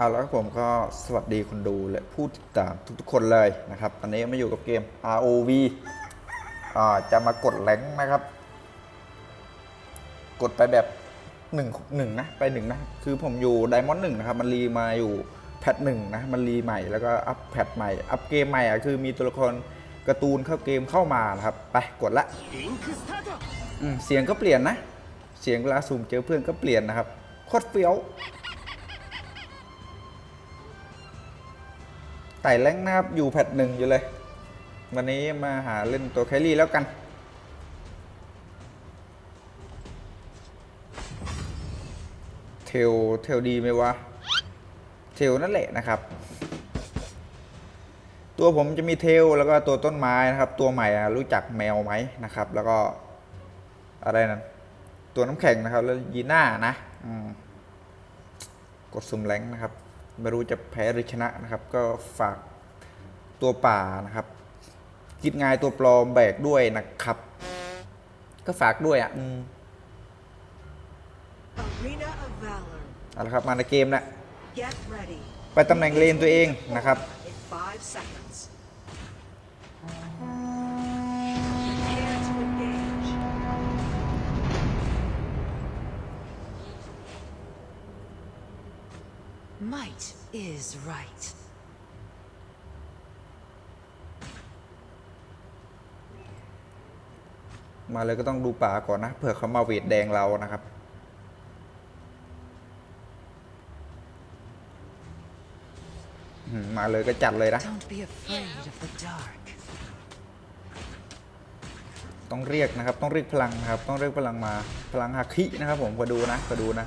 เอาแล้วครับผมก็สวัสดีคนดูและผู้ติดตามทุกๆคนเลยนะครับตอนนี้มาอยู่กับเกม ROV อ่าจะมากดแรงนะครับ กดไปแบบหนึ่งหนึ่งนะไปหนึ่งนะ คือผมอยู่ไดมอนด์หนึ่งนะครับ มันรีมาอยู่แพทหนึ่งนะ มันรีใหม่แล้วก็อัพแพทใหม่ อัพเกมใหม่อะคือมีตัวละครการ์ตูนเข้าเกมเข้ามานะครับ ไปกดละอืเสียงก็เปลี่ยนนะ เสียงเวลาซูมเจอเพื่อนก็เปลี่ยนนะครับโคตรเฟี้ยว ไต่แรงนะครับอยู่แพทหนึ่งอยู่เลย วันนี้มาหาเล่นตัวแครี่แล้วกัน เทลเทลดีไหมวะ เทลนั่นแหละนะครับ ตัวผมจะมีเทลแล้วก็ตัวต้นไม้นะครับ ตัวใหม่รู้จักแมวไหมนะครับ แล้วก็อะไรนั้นตัวน้ำแข็งนะครับ แล้วยีน่านะกดซุ่มแรงนะครับ ไม่รู้จะแพ้หรือชนะนะครับ ก็ฝากตัวป่านะครับกิดงายตัวปลอมแบกด้วยนะครับ ก็ฝากด้วยอะอืม Arena of Valor. เอาละครับมาในเกมนะ Get ready. ไปตำแหน่งเลนตัวเองนะครับ Might is right. มาเลยก็ต้องดูป่าก่อนนะ เผื่อเขามาเวทแดงเรานะครับอืมมาเลยก็จัดเลยนะ Don't be afraid of the dark. ต้องเรียกนะครับ ต้องเรียกพลังนะครับ ต้องเรียกพลังมา พลังหักขินะครับผมมาดูนะมาดูนะ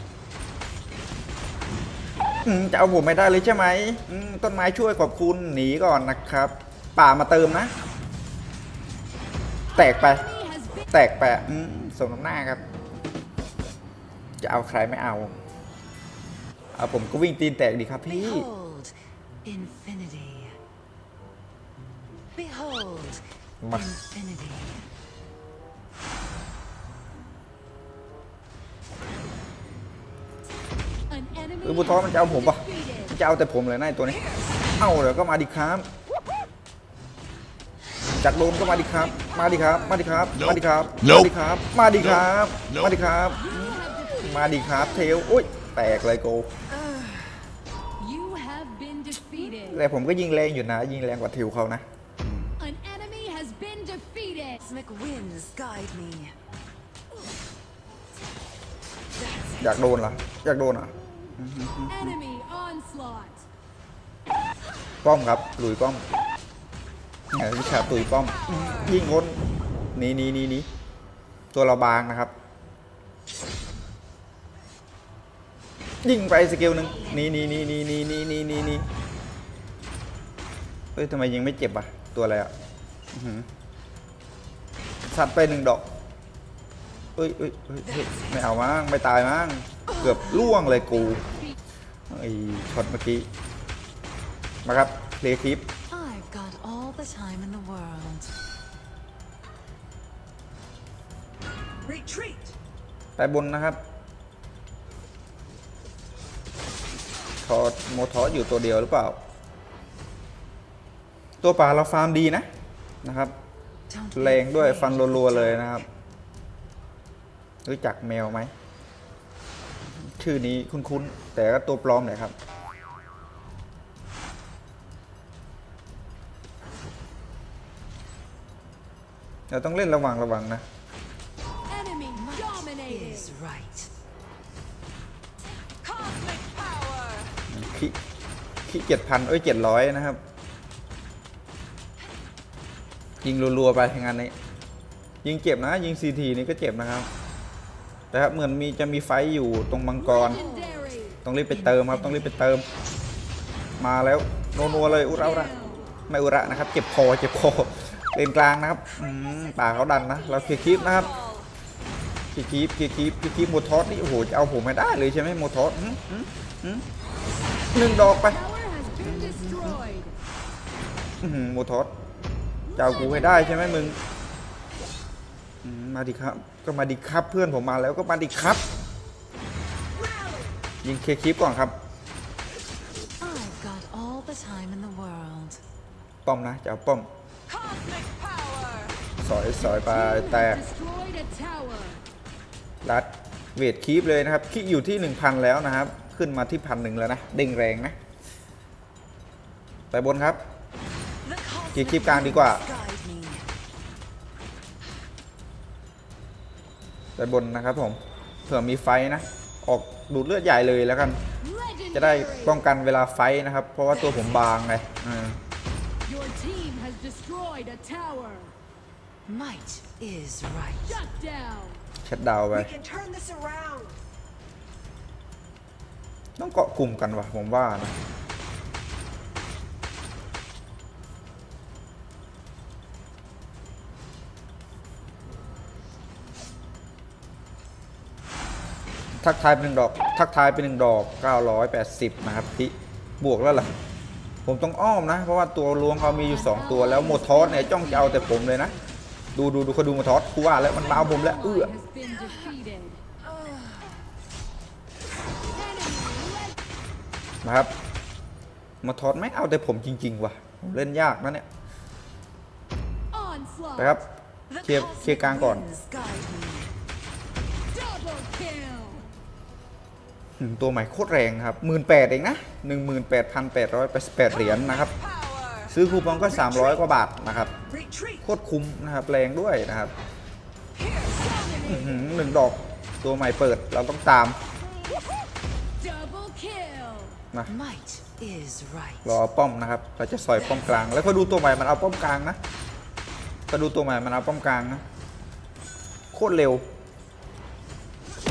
อืมจะเอาผมไม่ได้เลยใช่ไหมอืมต้นไม้ช่วยขอบคุณหนีก่อนนะครับ ป่ามาเติมนะ แตกไป แตกไปอืมสมน้ำหน้าครับ จะเอาใครไม่เอาเอาผมก็วิ่งตีนแตกดีครับพี่ Behold infinity. Behold Ma- infinity. เออบุท้อมันจะเอาผมปะมันจะเอาแต่ผมเลยนะไอ้ตัวนี้ เอาเดี๋ยวก็มาดิครับจากโดนก็มาดิครับ มาดิครับ มาดิครับ มาดิครับ มาดิครับ มาดิครับ มาดิครับ มาดิครับ เทลอุ้ย แตกเลยโก You have been defeated. แต่ผมก็ยิงแรงอยู่นะ ยิงแรงกว่าเทลเขานะ An enemy has been defeated. Cosmic winds guide me. อยากโดนเหรอ อยากโดนเหรอะ Enemy onslaught. ป้อมครับลุยป้อมเนี่ยวิชาตุยป้อม ยิงคนนี่นี่นี่นี่ตัวเราบางนะครับ ยิงไปสกิลหนึ่งนี่นี่นี่นี่นี่นี่นี่นี่นี่เฮ้ยทำไมยิงไม่เจ็บอะ ตัวอะไรอะสัตว์ไปหนึ่งดอกเอ้ยเอ้ยเอ้ยเฮ้ยไม่เอามั้งไม่ตายมั้ง เกือบล่วงเลยกูไอ้ช็อตเมื่อกี้ มาครับเพลย์คลิป I've got all the time in the world. Retreat. ไปบนนะครับทอดโมทอสอยู่ตัวเดียวหรือเปล่า ตัวป่าเราฟาร์มดีนะนะครับ Don't be แรงด้วย afraid ฟัน of the รัวๆเลย dark. นะครับ รู้จักแมวไหม ชื่อนี้คุ้นๆ แต่ก็ตัวปลอมเลยครับ เราต้องเล่นระวังระวังนะ Enemy Might dominated. is right. Cosmic power. ขี้ขี้เจ็ดพันเอ้ยเจ็ดร้อยนะครับ ยิงรัวๆ ไปงานนี้ ยิงเจ็บนะ ยิงซีทีนี่ก็เจ็บนะครับ แต่ครับเหมือนมีจะมีไฟอยู่ตรงมังกร ต้องรีบไปเติมครับต้องรีบไปเติม มาแล้วโนัวเลยอุระอุระไม่อุระนะครับ เจ็บคอเจ็บคอเลนกลางนะครับป่าเขาดันนะเราเคลียร์คลิปนะครับเคลียร์คลิปเคลียร์คลิปเคลียร์คลิปโมทอสนี่โอ้โหจะเอาผมไม่ได้เลยใช่ไหมโมทอสหนึ่งดอกไปโมทอสจะเอากูให้ได้ใช่ไหมมึง อืมมาดิครับ ก็มาดิครับเพื่อนผมมาแล้วก็มาดิครับ ยิงเคลียร์คลิปก่อนครับ I've got all the time in the world. ป้อมนะจะเอาป้อม Cosmic power. สอยสอยไป Team แตก has destroyed a tower. รัดเวทคีปเลยนะครับคีปอยู่ที่ 1,000 แล้วนะครับ ขึ้นมาที่พันหนึ่งแล้วนะ เด้งแรงนะ ไปบนครับ The กี่ cosmic คลิปกลางดีกว่า winds guide me. ไปบนนะครับผมเผื่อมีไฟนะออกดูดเลือดใหญ่เลยแล้วกัน Legendary. จะได้ป้องกันเวลาไฟนะครับ เพราะว่าตัวผมบางไงอ่า Your team has destroyed a tower. Might is right. Shut down. เช็ดดาวน์ไป We can turn this around. ต้องเกาะกลุ่มกันวะผมว่านะ ทักทายเป็นหนึ่งดอก ทักทายเป็นหนึ่งดอก 980 นะครับที่บวกแล้วล่ะ ผมต้องอ้อมนะ เพราะว่าตัวรวมเขามีอยู่ 2 ตัวแล้วโมทอสเนี่ยจ้องจะเอาแต่ผมเลยนะ ดูดูดูเขาดูโมทอสกูว่าแล้วมันมาเอาผมแล้วเอื้อนะครับโมทอสไม่เอาแต่ผมจริง ๆ ว่ะผมเล่นยากนะเนี่ยนะครับเคลียร์เคลียร์กลางก่อน อืมตัวใหม่โคตรแรงครับหมื่นแปดเองนะหนึ่งหมื่นแปดพันแปดร้อยแปดสิบแปดเหรียญนะครับ Power. ซื้อคูปองก็300กว่าบาทนะครับ Retreat. โคตรคุ้มนะครับ แรงด้วยนะครับ Here. อื้อหือหนึ่งดอกตัวใหม่เปิดเราต้องตาม Double kill. นะ Might is right. รอป้อมนะครับ เราจะสอยป้อมกลาง แล้วก็ดูตัวใหม่มันเอาป้อมกลางนะก็ดูตัวใหม่มันเอาป้อมกลางนะ โคตรเร็ว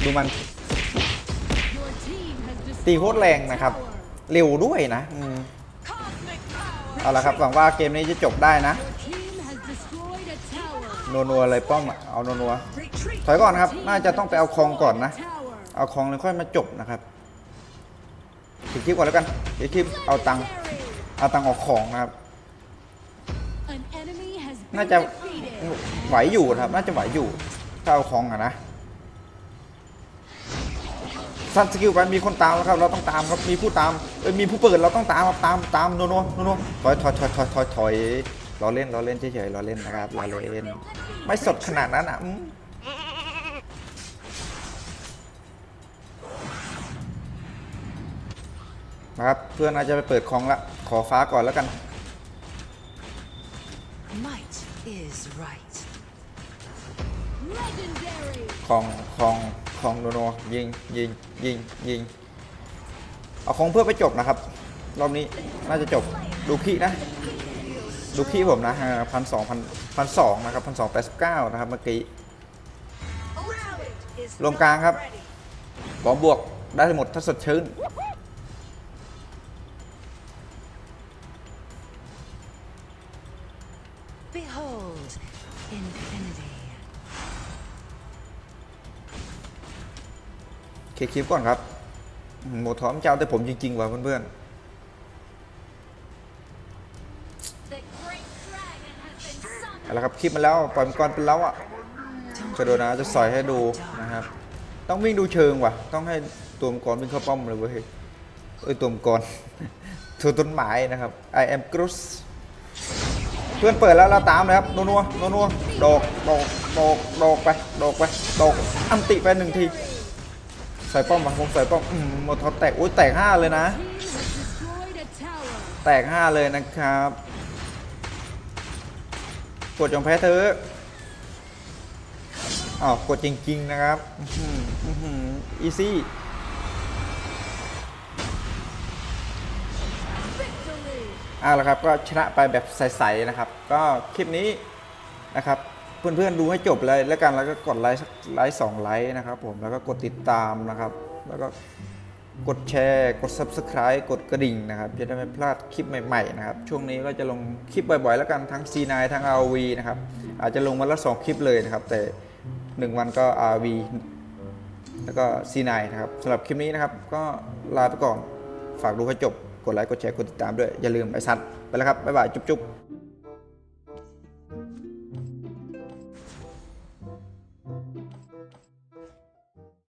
ดูมัน Your team has destroyed ตีโคตรแรงนะครับ เร็วด้วยนะอเอาละครับหวังว่าเกมนี้จะจบได้นะ Your team has destroyed a tower. นัวๆเลยป้อมอะเอานัว Retreat. ๆถอยก่อนครับ น่าจะต้องไปเอาคลองก่อนนะ เอาของเลยค่อยมาจบนะครับถือคลิปก่อนแล้วกันเดี๋ยวคลิปเอาตังเอาตังออกของนะครับ น่าจะไหวอยู่ครับ น่าจะไหวอยู่ถ้าเอาของอะนะ ซัดสกิลไปมีคนตามแล้วครับ เราต้องตามครับ มีผู้ตามเอ้ยมีผู้เปิดเราต้องตามครับตามตามโนโนโนโนถอยถอยถอยถอยถอยถอยเราเล่นเราเล่นเฉยๆเราเล่นนะครับเราเล่น ไม่สดขนาดนั้นอะอืมนะครับเพื่อนอาจจะไปเปิดของละขอฟ้าก่อนแล้วกัน Might is right. Legendary. ของของ ของโนโนยิงยิงยิงยิงเอาของเพื่อไปจบนะครับ รอบนี้น่าจะจบดูขี้นะ ดูขี้ผมนะพันสองพันพันสองนะครับพันสองแปดสิบเก้านะครับเมื่อกี้ Rally is ลงกลางครับบอมบวกได้หมดถ้าสดชื่น เคคลิปก่อนครับอืมโมทอมเจ้าแต่ผมจริง ๆ ว่ะเพื่อนๆเอาละครับคลิปมาแล้วปล่อยมันก่อนเป็นแล้วอะ Don't จะโดนนะจะสอยให้ดูนะครับ ต้องวิ่งดูเชิงว่ะ ต้องให้ตัวมังกรวิ่งเข้าป้อมเลยเว้ยเอ้ยตัวมังกรตัวต้นไม้นะครับ I am Groot เพื่อนเปิดแล้วเราตามเลยครับนัวนัวนัวนัวโดกโดกโดกโดกไปโดกไปโดกอันติไปหนึ่งที ใส่ป้อมปะผมใส่ป้อมอืมหมดท็อปแตกอุ้ยแตกห้าเลยนะ แตกห้าเลยนะครับกดจงแพ้เธอะอ้าวกดจริงๆนะครับอีซี่ Victory. อ่าล้ครับก็ชนะไปแบบใสๆนะครับ ก็คลิปนี้นะครับ เพื่อนๆดูให้จบเลยแล้วกันแล้วก็กดไลค์ไลค์สองไลค์นะครับผมแล้วก็กดติดตามนะครับ แล้วก็กดแชร์ กด Subscribe กดกระดิ่งนะครับ จะได้ไม่พลาดคลิปใหม่ๆนะครับ ช่วงนี้ก็จะลงคลิปบ่อยๆ แล้วกันทั้ง C9 ทั้ง RV นะครับ อาจจะลงวันละ 2 คลิปเลยนะครับ แต่ 1 วันก็ RV แล้วก็ C9 นะครับสำหรับคลิปนี้นะครับ ก็ลาไปก่อนฝากดูให้จบ กดไลค์กดแชร์กดติดตามด้วย อย่าลืมไอซัดไปแล้วครับ บ๊ายบาย จุ๊บๆ